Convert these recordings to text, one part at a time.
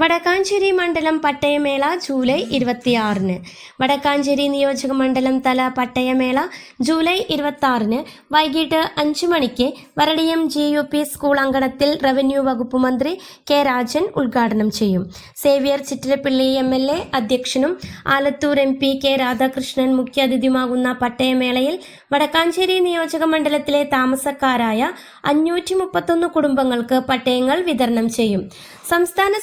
വടക്കാഞ്ചേരി മണ്ഡലം പട്ടയമേള ജൂലൈ ഇരുപത്തിയാറിന്. വടക്കാഞ്ചേരി നിയോജക മണ്ഡലം തല പട്ടയമേള ജൂലൈ ഇരുപത്തിയാറിന് വൈകിട്ട് അഞ്ചു മണിക്ക് Varadiyam G U P school അങ്കണത്തിൽ റവന്യൂ വകുപ്പ് മന്ത്രി കെ രാജൻ ഉദ്ഘാടനം ചെയ്യും. Xavier Chittilappilly M L A അധ്യക്ഷനും Alathur M P K Radhakrishnan മുഖ്യാതിഥിയുമാകുന്ന പട്ടയമേളയിൽ വടക്കാഞ്ചേരി നിയോജക മണ്ഡലത്തിലെ താമസക്കാരായ അഞ്ഞൂറ്റി മുപ്പത്തൊന്ന് കുടുംബങ്ങൾക്ക് പട്ടയങ്ങൾ വിതരണം ചെയ്യും. സംസ്ഥാന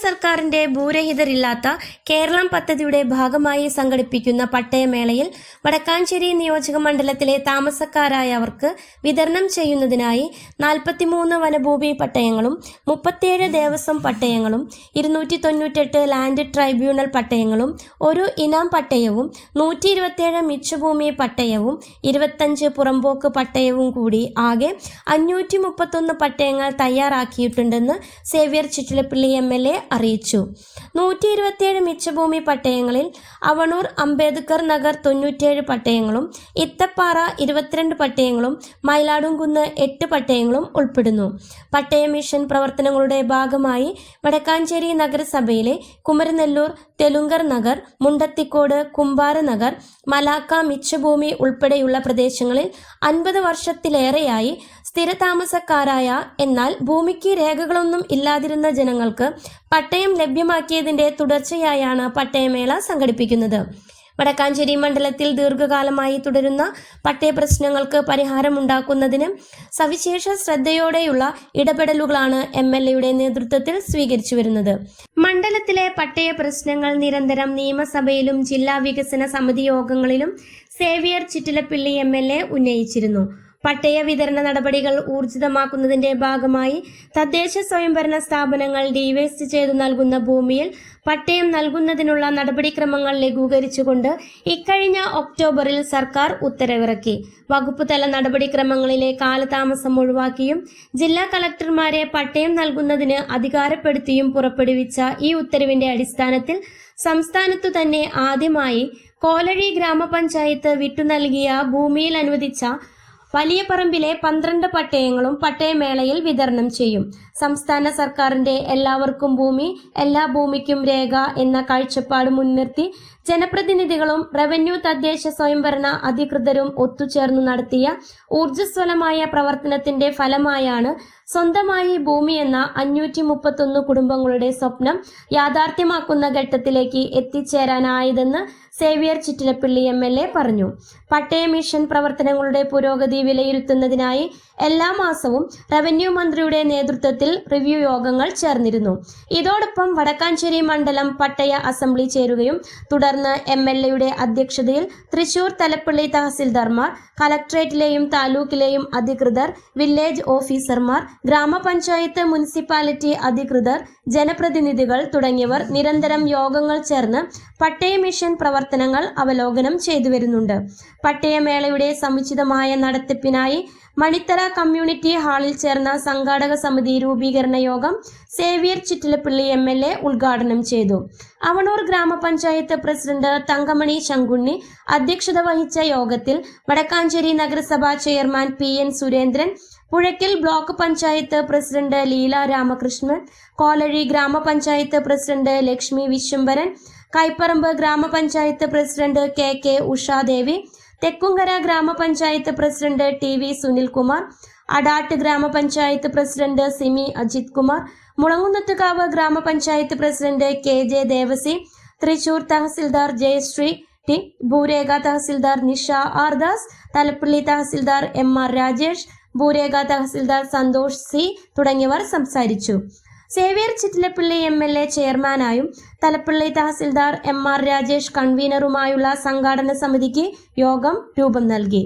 സർക്കാരിന്റെ ഭൂരഹിതരില്ലാത്ത കേരളം പദ്ധതിയുടെ ഭാഗമായി സംഘടിപ്പിക്കുന്ന പട്ടയമേളയിൽ വടക്കാഞ്ചേരി നിയോജക മണ്ഡലത്തിലെ താമസക്കാരായവർക്ക് വിതരണം ചെയ്യുന്നതിനായി നാൽപ്പത്തിമൂന്ന് വനഭൂമി പട്ടയങ്ങളും മുപ്പത്തിയേഴ് ദേവസ്വം പട്ടയങ്ങളും ഇരുന്നൂറ്റി തൊണ്ണൂറ്റെട്ട് ലാൻഡ് ട്രൈബ്യൂണൽ പട്ടയങ്ങളും ഒരു ഇനാം പട്ടയവും നൂറ്റി ഇരുപത്തിയേഴ് മിച്ചഭൂമി പട്ടയവും ഇരുപത്തഞ്ച് പുറമ്പോക്ക് പട്ടയവും കൂടി ആകെ അഞ്ഞൂറ്റി മുപ്പത്തൊന്ന് പട്ടയങ്ങൾ തയ്യാറാക്കിയിട്ടുണ്ടെന്ന് Xavier Chittilappilly M L A അറിയിച്ചു. നൂറ്റി ഇരുപത്തിയേഴ് മിച്ചഭൂമി പട്ടയങ്ങളിൽ അവണൂർ അംബേദ്കർ നഗർ തൊണ്ണൂറ്റിയേഴ് പട്ടയങ്ങളും ഇത്തപ്പാറ ഇരുപത്തിരണ്ട് പട്ടയങ്ങളും മയിലാടുംകുന്ന് എട്ട് പട്ടയങ്ങളും ഉൾപ്പെടുന്നു. പട്ടയ മിഷൻ പ്രവർത്തനങ്ങളുടെ ഭാഗമായി വടക്കാഞ്ചേരി നഗരസഭയിലെ കുമരനെല്ലൂർ തെലുങ്കർ നഗർ മുണ്ടത്തിക്കോട് കുമ്പാര നഗർ മലാക്ക മിച്ചഭൂമി ഉൾപ്പെടെയുള്ള പ്രദേശങ്ങളിൽ അൻപത് വർഷത്തിലേറെയായി സ്ഥിരതാമസക്കാരായ എന്നാൽ ഭൂമിക്ക് രേഖകളൊന്നും ഇല്ലാതിരുന്ന ജനങ്ങൾക്ക് പട്ടയം ലഭ്യമാക്കിയതിന്റെ തുടർച്ചയായാണ് പട്ടയമേള സംഘടിപ്പിക്കുന്നത്. വടക്കാഞ്ചേരി മണ്ഡലത്തിൽ ദീർഘകാലമായി തുടരുന്ന പട്ടയ പ്രശ്നങ്ങൾക്ക് പരിഹാരമുണ്ടാക്കുന്നതിന് സവിശേഷ ശ്രദ്ധയോടെയുള്ള ഇടപെടലുകളാണ് എം എൽ എയുടെ നേതൃത്വത്തിൽ സ്വീകരിച്ചു വരുന്നത് മണ്ഡലത്തിലെ പട്ടയ പ്രശ്നങ്ങൾ നിരന്തരം നിയമസഭയിലും ജില്ലാ വികസന സമിതി യോഗങ്ങളിലും സേവിയർ ചിറ്റിലപ്പിള്ളി എം ഉന്നയിച്ചിരുന്നു. പട്ടയ വിതരണ നടപടികൾ ഊർജിതമാക്കുന്നതിന്റെ ഭാഗമായി തദ്ദേശ സ്വയംഭരണ സ്ഥാപനങ്ങൾ ഡിവേസ്റ്റ് ചെയ്തു നൽകുന്ന ഭൂമിയിൽ പട്ടയം നൽകുന്നതിനുള്ള നടപടിക്രമങ്ങൾ ലഘൂകരിച്ചുകൊണ്ട് ഇക്കഴിഞ്ഞ ഒക്ടോബറിൽ സർക്കാർ ഉത്തരവിറക്കി. വകുപ്പ് തല നടപടിക്രമങ്ങളിലെ കാലതാമസം ഒഴിവാക്കിയും ജില്ലാ കളക്ടർമാരെ പട്ടയം നൽകുന്നതിന് അധികാരപ്പെടുത്തിയും പുറപ്പെടുവിച്ച ഈ ഉത്തരവിന്റെ അടിസ്ഥാനത്തിൽ സംസ്ഥാനത്തു തന്നെ ആദ്യമായി കോലഴി ഗ്രാമപഞ്ചായത്ത് വിട്ടു നൽകിയ ഭൂമിയിൽ അനുവദിച്ച വലിയ പറമ്പിലെ പന്ത്രണ്ട് പട്ടയങ്ങളും പട്ടയമേളയിൽ വിതരണം ചെയ്യും. സംസ്ഥാന സർക്കാരിന്റെ എല്ലാവർക്കും ഭൂമി എല്ലാ ഭൂമിക്കും രേഖ എന്ന കാഴ്ചപ്പാട് മുൻനിർത്തി ജനപ്രതിനിധികളും റവന്യൂ തദ്ദേശ സ്വയംഭരണ അധികൃതരും ഒത്തുചേർന്നു നടത്തിയ ഊർജസ്വലമായ പ്രവർത്തനത്തിന്റെ ഫലമായാണ് സ്വന്തമായി ഭൂമി എന്ന അഞ്ഞൂറ്റി മുപ്പത്തൊന്ന് കുടുംബങ്ങളുടെ സ്വപ്നം യാഥാർത്ഥ്യമാക്കുന്ന ഘട്ടത്തിലേക്ക് എത്തിച്ചേരാനായതെന്ന് Xavier Chittilappilly M L A പറഞ്ഞു. പട്ടയ മിഷൻ പ്രവർത്തനങ്ങളുടെ പുരോഗതി വിലയിരുത്തുന്നതിനായി എല്ലാ മാസവും റവന്യൂ മന്ത്രിയുടെ നേതൃത്വത്തിൽ റിവ്യൂ യോഗങ്ങൾ ചേർന്നിരുന്നു. ഇതോടൊപ്പം വടക്കാഞ്ചേരി മണ്ഡലം പട്ടയ അസംബ്ലി ചേരുകയും തുടർന്ന് എം എൽ എയുടെ അധ്യക്ഷതയിൽ തൃശൂർ തലപ്പള്ളി തഹസിൽദാർമാർ കലക്ട്രേറ്റിലെയും താലൂക്കിലെയും അധികൃതർ വില്ലേജ് ഓഫീസർമാർ ഗ്രാമപഞ്ചായത്ത് മുനിസിപ്പാലിറ്റി അധികൃതർ ജനപ്രതിനിധികൾ തുടങ്ങിയവർ നിരന്തരം യോഗങ്ങൾ ചേർന്ന് പട്ടയ മിഷൻ പ്രവർത്തനങ്ങൾ അവലോകനം ചെയ്തു വരുന്നുണ്ട്. പട്ടയമേളയുടെ സമുചിതമായ നടത്തിപ്പിനായി മണിത്തറ കമ്മ്യൂണിറ്റി ഹാളിൽ ചേർന്ന സംഘാടക സമിതി രൂപീകരണ യോഗം Xavier Chittilappilly M L A ഉദ്ഘാടനം ചെയ്തു. അവണൂർ ഗ്രാമപഞ്ചായത്ത് പ്രസിഡന്റ് തങ്കമണി ശങ്കുണ്ണി അധ്യക്ഷത വഹിച്ച യോഗത്തിൽ വടക്കാഞ്ചേരി നഗരസഭാ chairman P N Surendran Puzhakkal block panchayat president Leela Ramakrishnan Kolazhy ഗ്രാമപഞ്ചായത്ത് പ്രസിഡന്റ് ലക്ഷ്മി വിശ്വംഭരൻ കൈപ്പറമ്പ് ഗ്രാമപഞ്ചായത്ത് president K K Ushadevi Thekkumkara ഗ്രാമപഞ്ചായത്ത് president T V Sunilkumar Adat ഗ്രാമപഞ്ചായത്ത് പ്രസിഡന്റ് സിമി അജിത് കുമാർ മുളങ്ങുന്നത്തുകാവ് ഗ്രാമപഞ്ചായത്ത് president K J Devasi Thrissur tahsildar Jayashree T ഭൂരേഖ tahsildar Nisha R Das Thalappilly tahsildar M R Rajesh ഭൂരേഖ tahsildar Santhosh C തുടങ്ങിയവർ സംസാരിച്ചു. Xavier Chittilappilly M L A ചെയർമാനായും Thalappilly tahsildar M R Rajesh കൺവീനറുമായുള്ള സംഘാടന സമിതിക്ക് യോഗം രൂപം നൽകി.